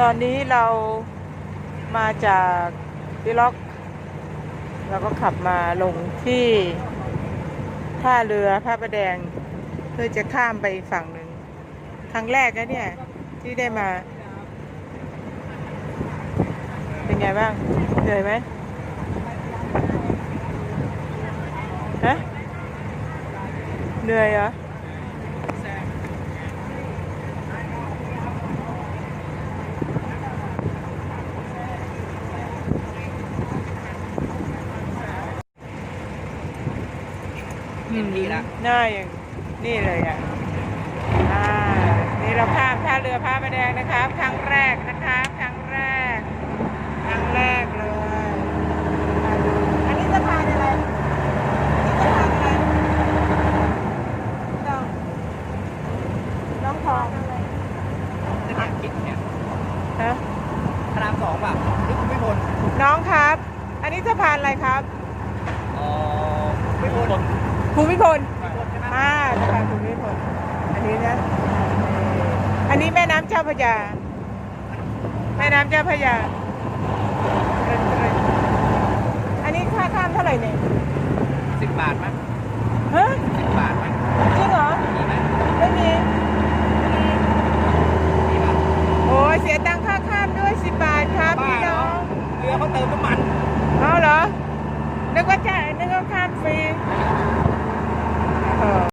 ตอนนี้เรามาจากพิล็อก เราก็ขับมาลงที่ท่าเรือพระประแดง เพื่อจะข้ามไปอีกฝั่งหนึ่งครั้งแรกนะเนี่ย ที่ได้มา เป็นไงบ้างเหนื่อยไหมฮะเหนื่อยเหรอ เห็นดีแล้วหน้าอย่างนี่เลยอะอ่านี่เราข้ามท่าเรือพระประแดงนะครับ ครั้งแรกนะครับครั้งแรก ครั้งแรกเลยมาดูอันนี้สะพานอะไรอันนี้สะพานอะไรน้องน้องทองจะถามคิดเนี่ยฮะพระรามสองป่ะนี่คุณไม่พลน้องครับ อันนี้สะพานอะไรครับอ๋อไม่พล ภูมิพลมากนะคะภูมิพลอันนี้นะอันนี้แม่น้ำเจ้าพระยา แม่น้ำเจ้าพระยา อันนี้ค่าข้ามเท่าไหร่เนี่ยสิบบาทมั้ยฮะสิบบาทมั้ยจริงเหรอ มีไหมไม่มีโอ้ยเสียตังค่าข้ามด้วยสิบบาทครับพี่น้องเรือเขาเติมน้ำมันเอาเหรอนึกว่าจ่ายนึกว่าข้าม